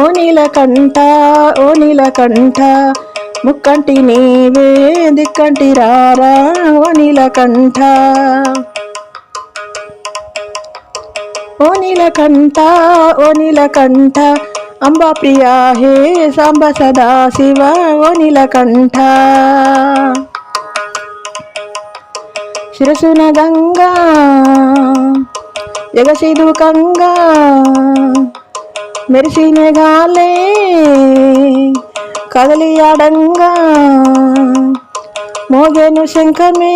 ఓ నీలకంఠ ఓ నీలకంఠ ముక్కంటి నీవే దిక్కంటి రారా ఓ నీలకంఠ. ఓ నీలకంఠ ఓ నీలకంఠ అంబా ప్రియా హే సాంబ సదా శివ ఓ నీలకంఠ. శిరసున గంగా ఎగసిదు కంగా మెరిసిన గాలే కదలి ఆడంగా మోగేను శంఖమే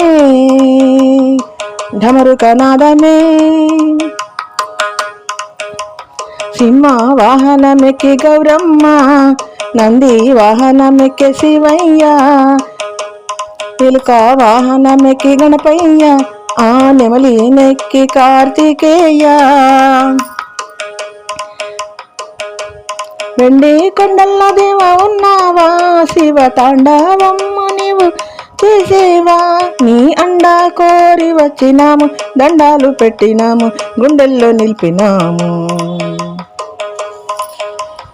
ఢమరు కనాదమే. సింహ వాహనమెక్కి గౌరమ్మ నంది వాహనమెక్కి శివయ్య పిలుక వాహనమెక్కి గణపయ్య ఆ నెమలి నెక్కి కార్తికేయ. వెండి కొండల్లో దేవ ఉన్నావా? శివ తాండవమ్మ నీవు చేసేవా? నీ అండా కోరి వచ్చినాము దండాలు పెట్టినాము గుండెల్లో నిలిపినాము.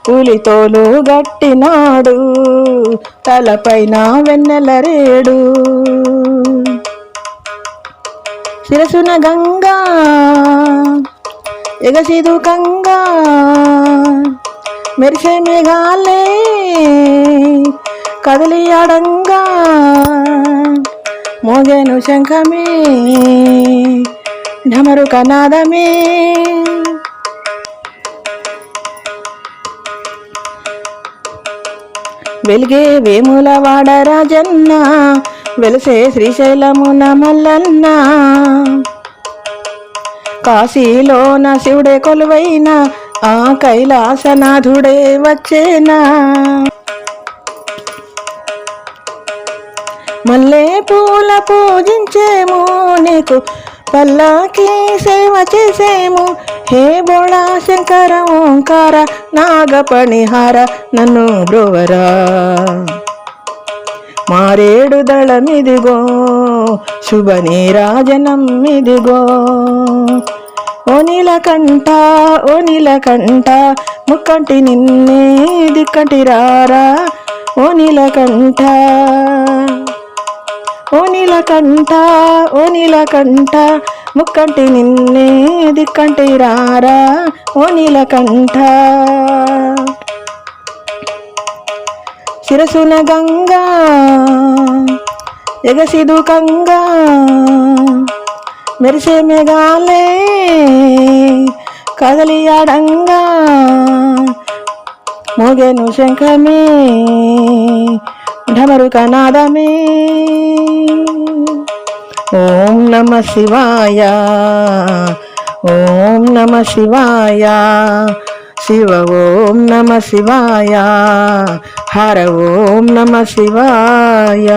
పులితోలు గట్టినాడు తలపైన వెన్నెల రేడు. శిరసున గంగా ఎగసిదు కంగా. మెరిసే మేఘాలే కదలి అడంగా మోగేను శంఖమే ఢమరు కనాదమే వెలిగే వేముల వాడరాజన్న వెలిసే శ్రీశైలమున మల్లన్న కాశీలోన శివుడే కొలువైన ఆ కైలాసనాథుడే వచ్చేనా? మల్లే పూల పూజించేము నీకు పల్లాకి సేవ చేసేము. హే బోళా శంకర ఓంకార నాగపణిహార నన్ను బ్రోవరా మారేడు దళమిదిగో శుభ నీరాజనం ఇదిగో. ఓ నీలకంఠ ఓ నీలకంఠ ముక్కంటి నిన్నే దిక్కంటి రారా. ఓ నీలకంఠ ఓ నీలకంఠ ఓ నీలకంఠ ముక్కంటి నిన్నే దిక్కంటి రారా. ఓ నీలకంఠ శిరసున గంగా ఎగసిదు కంగా. మెరిసే మేఘాలే కదలియాడంగా మోగేను శంఖమే ఢమరు కనాదమే. ఓం నమ శివాయ ఓం నమ శివాయ శివ ఓం నమ శివాయ హర ఓం నమ శివాయ.